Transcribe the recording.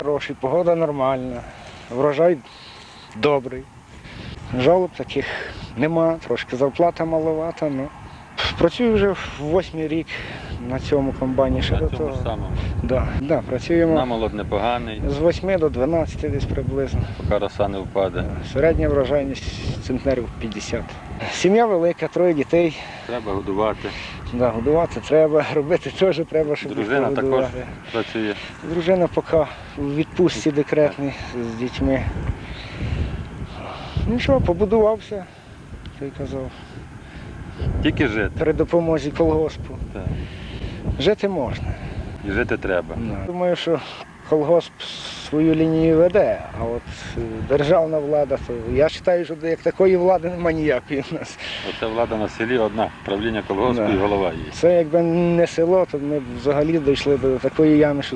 хороший, погода нормальна, врожай добрий. Жалоб таких нема, трошки зарплата маловата. Ну. Працюю вже восьмий рік на цьому комбайні. Ще На до цьому того. ж самому. Да, да, працюємо Намолод непоганий, з 8 до 12 десь приблизно. поки роса не впаде. Середня врожайність центнерів 50. Сім'я велика, троє дітей. Треба годувати. Да, годувати треба, робити теж треба, щоб їх Дружина також погодувати. працює. Дружина поки в відпустці декретній з дітьми. Ну що, побудувався, той казав, Тільки жити. при допомозі колгоспу. Так. Жити можна. І жити треба. Думаю, що колгосп свою лінію веде, а от е, державна влада, то я вважаю, що як такої влади немає ніякої в нас. Оце влада на селі одна, правління колгоспу Да. і голова її. Це якби не село, то ми б взагалі дійшли до такої ями, що